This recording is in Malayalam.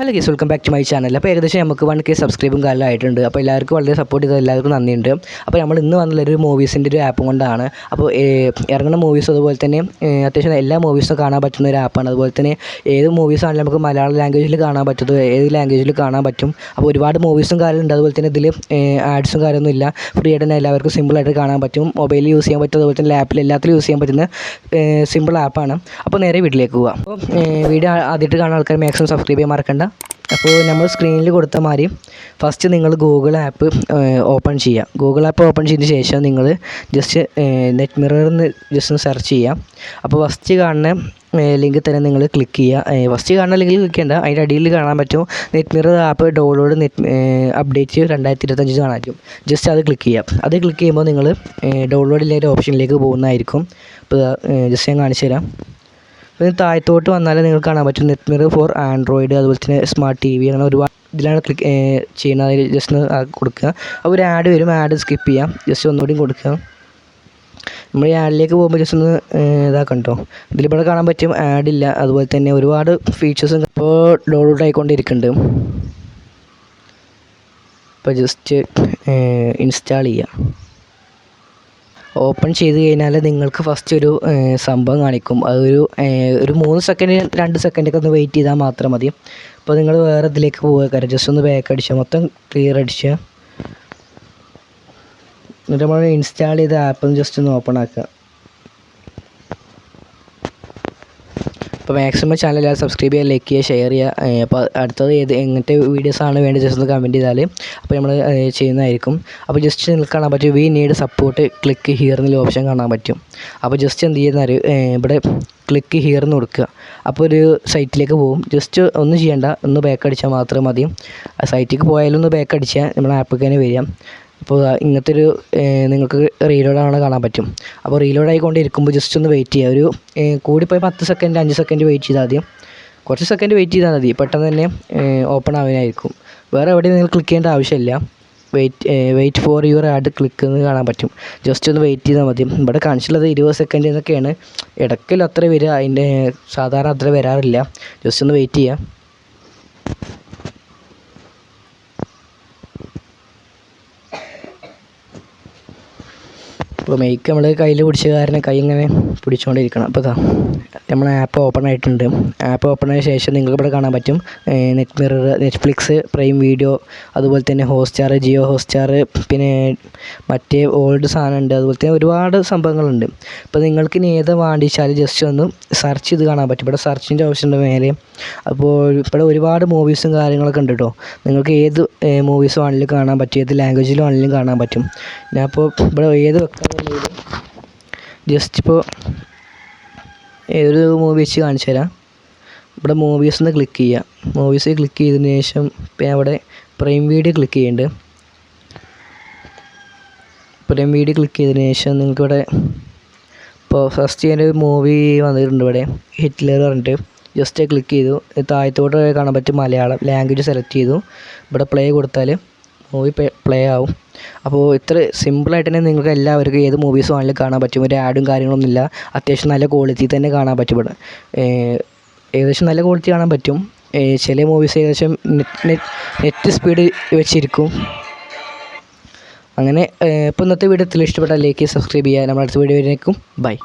Hello guys welcome back to my channel അപ്പോൾ ഏകദേശം നമുക്ക് വൺ കെ സബ്സ്ക്രൈബും കാലമായിട്ടുണ്ട് അപ്പോൾ എല്ലാവർക്കും വളരെ സപ്പോർട്ട് ചെയ്ത എല്ലാവർക്കും നന്ദിയുണ്ട്. അപ്പോൾ നമ്മൾ ഇന്ന് വന്നുള്ളൊരു മൂവീസിന്റെ ഒരു ആപ്പ് കൊണ്ടാണ്. അപ്പോൾ ഇറങ്ങുന്ന മൂവീസ് അതുപോലെ തന്നെ അത്യാവശ്യം എല്ലാ മൂവീസും കാണാൻ പറ്റുന്ന ഒരു ആപ്പാണ് അതുപോലെ തന്നെ ഏത് മൂവീസാണെങ്കിലും നമുക്ക് മലയാള ലാംഗ്വേജിൽ കാണാൻ പറ്റുന്നത് ഏത് ലാംഗ്വേജിൽ കാണാൻ പറ്റും. അപ്പോൾ ഒരുപാട് മൂവീസും കാര്യമുണ്ട് അതുപോലെ തന്നെ ഇതിൽ ആഡ്സും കാര്യമൊന്നും ഇല്ല. ഫ്രീ ആയിട്ട് തന്നെ എല്ലാവർക്കും സിമ്പിളായിട്ട് കാണാൻ പറ്റും. മൊബൈലിൽ യൂസ് ചെയ്യാൻ പറ്റും. അതുപോലെ തന്നെ ലാപ്പിൽ എല്ലാത്തിലും യൂസ് ചെയ്യാൻ പറ്റുന്ന സിമ്പിൾ ആപ്പാണ് അപ്പോൾ നേരെ വീട്ടിലേക്ക് പോവാം. അപ്പോൾ വീഡിയോ ആദ്യമായിട്ട് കാണാൻ ആൾക്കാർ മാക്സിമം സബ്സ്ക്രൈബ് ചെയ്യാൻ മറക്കണ്ട. അപ്പോൾ നമ്മൾ സ്ക്രീനിൽ കൊടുത്ത മാതിരി ഫസ്റ്റ് നിങ്ങൾ ഗൂഗിൾ ആപ്പ് ഓപ്പൺ ചെയ്യുക ഗൂഗിൾ ആപ്പ് ഓപ്പൺ ചെയ്തതിന് ശേഷം നിങ്ങൾ ജസ്റ്റ് നെറ്റ് മിററിൽ നിന്ന് ജസ്റ്റ് ഒന്ന് സെർച്ച് ചെയ്യുക അപ്പോൾ ഫസ്റ്റ് കാണുന്ന ലിങ്ക് തന്നെ നിങ്ങൾ ക്ലിക്ക് ചെയ്യുക ഫസ്റ്റ് കാണുന്ന ലിങ്കിൽ ക്ലിക്ക് ചെയ്യേണ്ട. അതിന്റെ അടിയിൽ കാണാൻ പറ്റും. Net mirror app download net update രണ്ടായിരത്തി ഇരുപത്തഞ്ച് കാണാൻ പറ്റും ജസ്റ്റ് അത് ക്ലിക്ക് ചെയ്യുക അത് ക്ലിക്ക് ചെയ്യുമ്പോൾ നിങ്ങൾ ഡൗൺലോഡ് ഒരു ഓപ്ഷനിലേക്ക് പോകുന്നതായിരിക്കും. ഇപ്പോൾ ജസ്റ്റ് ഞാൻ കാണിച്ചു തരാം പിന്നെ താഴത്തോട്ട് വന്നാലേ നിങ്ങൾക്ക് കാണാൻ പറ്റും. നെറ്റ് മിറർ ഫോർ ആൻഡ്രോയിഡ് അതുപോലെ തന്നെ സ്മാർട്ട് ടി വി അങ്ങനെ ഒരുപാട് ഇതിലാണ് ക്ലിക്ക് ചെയ്യുന്നത്. ജസ്റ്റ് ഒന്ന് കൊടുക്കുക. അപ്പോൾ ഒരു ആഡ് വരും. ആഡ് സ്കിപ്പ് ചെയ്യാം. ജസ്റ്റ് ഒന്നുകൂടി കൊടുക്കുക. നമ്മൾ ഈ ആഡിലേക്ക് പോകുമ്പോൾ ജസ്റ്റ് ഒന്ന് ഇതാക്കണ്ടോ ഇതിലിവിടെ കാണാൻ പറ്റും. ആഡ് ഇല്ല. അതുപോലെ തന്നെ ഒരുപാട് ഫീച്ചേഴ്സും ഇപ്പോൾ ഡൗൺലോഡ് ആയിക്കൊണ്ടിരിക്കുന്നുണ്ട്. ഇപ്പോൾ ജസ്റ്റ് ഇൻസ്റ്റാൾ ചെയ്യുക ഓപ്പൺ ചെയ്ത് കഴിഞ്ഞാൽ നിങ്ങൾക്ക് ഫസ്റ്റ് ഒരു സംഭവം കാണിക്കും. അതൊരു ഒരു മൂന്ന് സെക്കൻഡ് രണ്ട് സെക്കൻഡൊക്കെ ഒന്ന് വെയിറ്റ് ചെയ്താൽ മാത്രം മതി. അപ്പോൾ നിങ്ങൾ വേറെ ഇതിലേക്ക് പോവുക. ജസ്റ്റ് ഒന്ന് ബാക്ക് അടിച്ചാൽ മൊത്തം ക്ലിയർ അടിച്ചാൽ എന്നിട്ട് നമ്മൾ ഇൻസ്റ്റാൾ ചെയ്ത ആപ്പ് ജസ്റ്റ് ഒന്ന് ഓപ്പൺ ആക്കുക. അപ്പോൾ മാക്സിമം ചാനൽ എല്ലാവരും സബ്സ്ക്രൈബ് ചെയ്യുക ലൈക്ക് ചെയ്യുക ഷെയർ ചെയ്യുക. അപ്പോൾ അടുത്തത് ഏത് എങ്ങനത്തെ വീഡിയോസാണ് വേണ്ടത് ജസ്റ്റ് ഒന്ന് കമന്റ് ചെയ്താൽ അപ്പോൾ നമ്മൾ ചെയ്യുന്നതായിരിക്കും. അപ്പോൾ ജസ്റ്റ് നിങ്ങൾക്ക് കാണാൻ പറ്റും. We need support click here എന്നുള്ള ഓപ്ഷൻ കാണാൻ പറ്റും. അപ്പോൾ ജസ്റ്റ് എന്ത് ചെയ്യുന്ന ഇവിടെ ക്ലിക്ക് ഹിയർ എന്ന് കൊടുക്കുക. അപ്പോൾ ഒരു സൈറ്റിലേക്ക് പോകും. ജസ്റ്റ് ഒന്നും ചെയ്യേണ്ട. ഒന്ന് ബാക്ക് അടിച്ചാൽ മാത്രം മതി. സൈറ്റിലേക്ക് പോയാലും ഒന്ന് ബാക്ക് അടിച്ചാൽ നമ്മുടെ ആപ്പിൽ തന്നെ വരിക. അപ്പോൾ ഇങ്ങനത്തെ ഒരു നിങ്ങൾക്ക് റീലോഡ് ആണ് കാണാൻ പറ്റും. അപ്പോൾ റീലോഡ് ആയിക്കൊണ്ടിരിക്കുമ്പോൾ ജസ്റ്റ് ഒന്ന് വെയിറ്റ് ചെയ്യുക ഒരു കൂടിപ്പോയി പത്ത് സെക്കൻഡ് അഞ്ച് സെക്കൻഡ് വെയിറ്റ് ചെയ്താൽ മതി. കുറച്ച് സെക്കൻഡ് വെയിറ്റ് ചെയ്താൽ മതി. പെട്ടെന്ന് തന്നെ ഓപ്പൺ ആവാനായിരിക്കും. വേറെ എവിടെയും നിങ്ങൾ ക്ലിക്ക് ചെയ്യേണ്ട ആവശ്യമില്ല. Wait wait for your ad click എന്ന് കാണാൻ പറ്റും. ജസ്റ്റ് ഒന്ന് വെയിറ്റ് ചെയ്താൽ മതി. ഇവിടെ കാണിച്ചിട്ടുള്ളത് ഇരുപത് സെക്കൻഡ് എന്നൊക്കെയാണ്. ഇടയ്ക്കല്ല അത്ര വരിക അതിന്റെ സാധാരണ അത്ര വരാറില്ല. ജസ്റ്റ് ഒന്ന് വെയിറ്റ് ചെയ്യുക ഇപ്പോൾ മൈക്ക് നമ്മൾ കയ്യിൽ പിടിച്ച കാരണം കൈ ഇങ്ങനെ പിടിച്ചുകൊണ്ടിരിക്കണം അപ്പോൾ ഇതാ നമ്മൾ ആപ്പ് ഓപ്പൺ ആയിട്ടുണ്ട്. ആപ്പ് ഓപ്പൺ ആയ ശേഷം നിങ്ങൾക്ക് ഇവിടെ കാണാൻ പറ്റും. Net Mirror Netflix Prime Video അതുപോലെ തന്നെ ഹോട്ട്സ്റ്റാർ ജിയോ ഹോട്ട്സ്റ്റാർ പിന്നെ മറ്റേ ഓൾഡ് സാധനമുണ്ട് അതുപോലെ തന്നെ ഒരുപാട് സംഭവങ്ങളുണ്ട്. അപ്പോൾ നിങ്ങൾക്ക് ഇനി ഏതാ വേണ്ടിച്ചാൽ ജസ്റ്റ് ഒന്ന് സെർച്ച് ചെയ്ത് കാണാൻ പറ്റും. ഇവിടെ സെർച്ചിന്റെ ഉണ്ട് മേലെ. അപ്പോൾ ഇവിടെ ഒരുപാട് മൂവീസും കാര്യങ്ങളൊക്കെ ഉണ്ട് കേട്ടോ നിങ്ങൾക്ക് ഏത് മൂവീസ് വേണമെങ്കിലും കാണാൻ പറ്റും. ഏത് ലാംഗ്വേജിലും വേണമെങ്കിലും കാണാൻ പറ്റും. ഞാൻ അപ്പോൾ ഇവിടെ ഏത് വെക്കാന്നുണ്ടെങ്കിലും ജസ്റ്റ് ഇപ്പോൾ ഏതൊരു മൂവി വെച്ച് കാണിച്ചു തരാം. ഇവിടെ മൂവീസ് എന്ന് ക്ലിക്ക് ചെയ്യുക മൂവീസ് ക്ലിക്ക് ചെയ്തതിന് ശേഷം ഇപ്പം അവിടെ പ്രൈം വീഡിയോ ക്ലിക്ക് ചെയ്യുന്നുണ്ട്. പ്രൈം വീഡിയോ ക്ലിക്ക് ചെയ്തതിന് ശേഷം നിങ്ങൾക്കിവിടെ ഇപ്പോൾ ഫസ്റ്റ് ഒരു മൂവി വന്നിട്ടുണ്ട് ഇവിടെ. ഹിറ്റ്ലർ പറഞ്ഞിട്ട്. ജസ്റ്റ് ക്ലിക്ക് ചെയ്തു. താഴത്തോട്ട് കാണാൻ പറ്റും മലയാളം ലാംഗ്വേജ് സെലക്ട് ചെയ്തു. ഇവിടെ പ്ലേ കൊടുത്താൽ മൂവി പ്ലേ ആവും. അപ്പോൾ ഇത്ര സിമ്പിളായിട്ട് തന്നെ നിങ്ങൾക്ക് എല്ലാവർക്കും ഏത് മൂവീസ് വേണമെങ്കിലും കാണാൻ പറ്റും. ഒരു ആഡും കാര്യങ്ങളൊന്നും ഇല്ല അത്യാവശ്യം നല്ല ക്വാളിറ്റി തന്നെ കാണാൻ പറ്റും. ഇവിടെ ഏകദേശം നല്ല ക്വാളിറ്റി കാണാൻ പറ്റും. ചില മൂവീസ് ഏകദേശം നെറ്റ് നെറ്റ് സ്പീഡ് വെച്ചിരിക്കും. അങ്ങനെ ഇപ്പോൾ ഇന്നത്തെ വീഡിയോ ഇഷ്ടപ്പെട്ടാൽ ലൈക്ക് സബ്സ്ക്രൈബ് ചെയ്യുക. നമ്മുടെ അടുത്ത വീഡിയോ വരുന്നേക്കും ബൈ